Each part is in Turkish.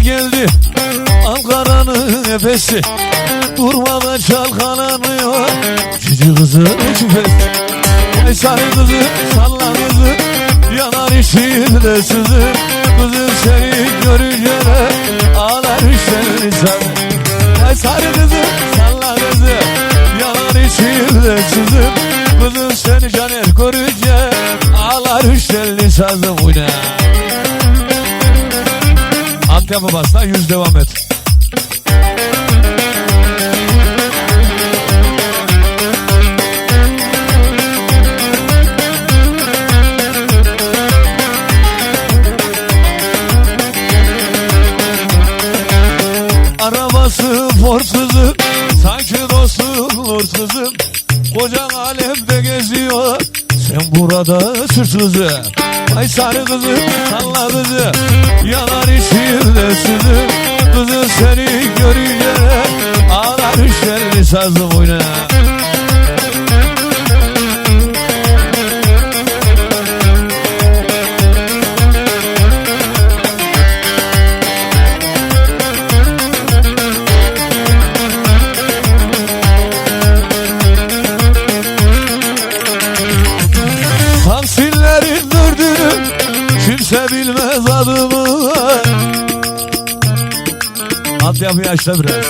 geldi. Ankara'nın efesi Durmadan çalkalanıyor. Cici kızı küpes Ay sarı kızı salla kızı. Yanar içinde sızı. Kızım seni görünce de Ağlar işlerini sen Ay sarı kızı salla kızı. Yanar içinde sızı. Kızım seni caner görünce Ağlar işlerini sazım bu ne Altyapı basla yüz devam et. Arabası Ford kızım Sanki dostum kızım Kocan alemde geziyor Sen burada sürsüzü Ay sarı kızım salla kızı Yanar içinde sızı. Kızım seni görünce Ağlar işlerini sazım oyna Kimse bilmez adımı. Altyapıyı açla biraz.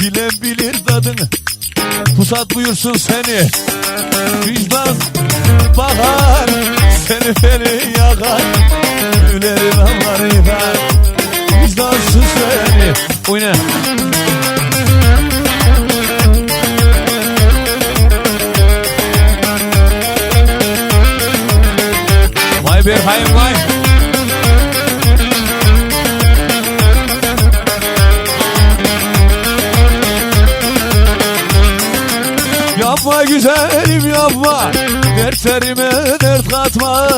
Bilen bilir tadını. Pusat buyursun seni. Vicdan bakar Seni beni yakar. Gülerim anları yıkar. Vicdansız seni. Oyna Hayır vay. Yapma güzelim yapma. Dertlerime dert katma.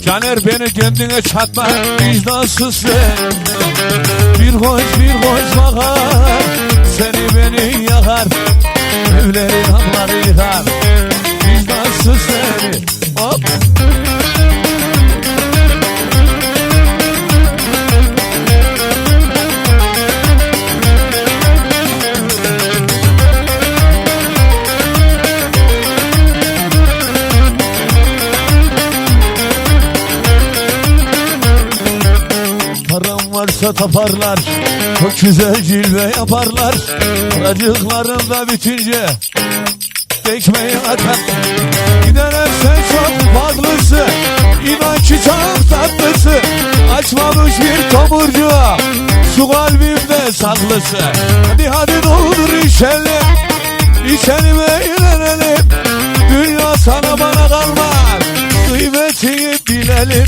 Caner beni kendine çatma Vicdansız sen Bir hoş bir hoş bakar taparlar. Çok güzel cilve yaparlar. Acıklarında bitince Tekmeyi atar. Giderim sen çok farklısın İnan ki çok tatlısı. Açmamış bir tomurcu Şu kalbimde saklısı. Hadi hadi doldur içelim İçelim eğlenelim Dünya sana bana kalmaz Kıymetini bilelim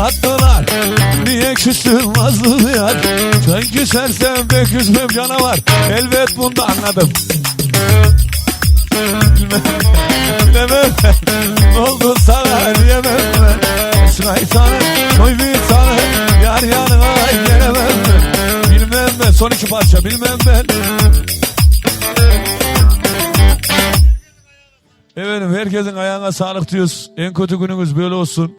attılar Niye küstün nazlı yar? Sen küsersen de küsmem canavar. Elbet bunda anladım. Bilmem Bilemem Ne oldu sana? Diyemem Esra'yı tanı Koy bir tanı Yar yanına gelemem Bilmem ben. Son iki parça bilmem ben. Efendim herkesin ayağına sağlık diyoruz. En kötü gününüz böyle olsun.